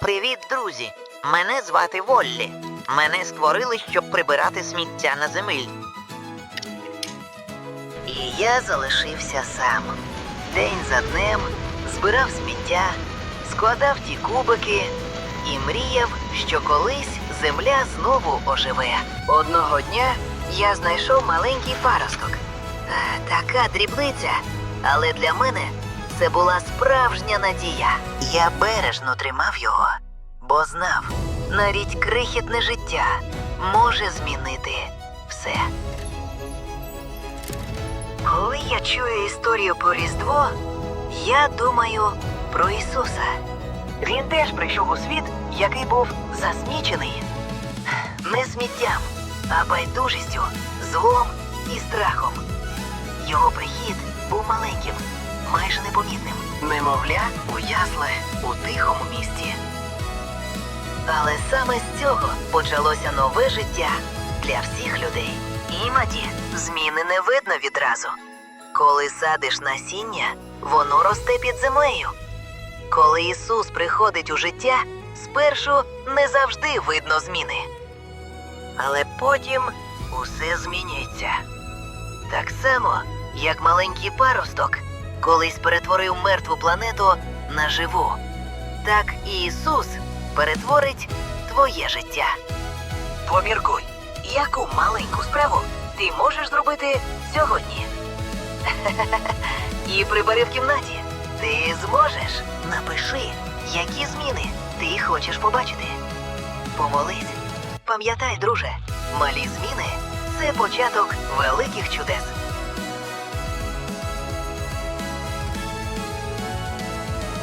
Привіт, друзі! Мене звати Воллі. Мене створили, щоб прибирати сміття на землі. І я залишився сам. День за днем збирав сміття, складав ті кубики і мріяв, що колись земля знову оживе. Одного дня я знайшов маленький паросток. Е, Така дрібниця, але для мене це була справжня надія. Я бережно тримав його, бо знав, навіть крихітне життя може змінити все. Коли я чую історію про Різдво, я думаю про Ісуса. Він теж прийшов у світ, який був засмічений не сміттям, а байдужістю, злом і страхом. Його прихід був маленьким, майже непомітним. Немовля у ясле у тихому місті. Але саме з цього почалося нове життя для всіх людей. Іноді зміни не видно відразу. Коли садиш насіння, воно росте під землею. Коли Ісус приходить у життя, спершу не завжди видно зміни. Але потім усе змінюється. Так само, як маленький паросток колись перетворив мертву планету на живу. Так і Ісус перетворить твоє життя. Поміркуй, яку маленьку справу ти можеш зробити сьогодні. І прибери в кімнаті. Ти зможеш. Напиши, які зміни ти хочеш побачити. Помолись. Пам'ятай, друже, малі зміни це початок великих чудес.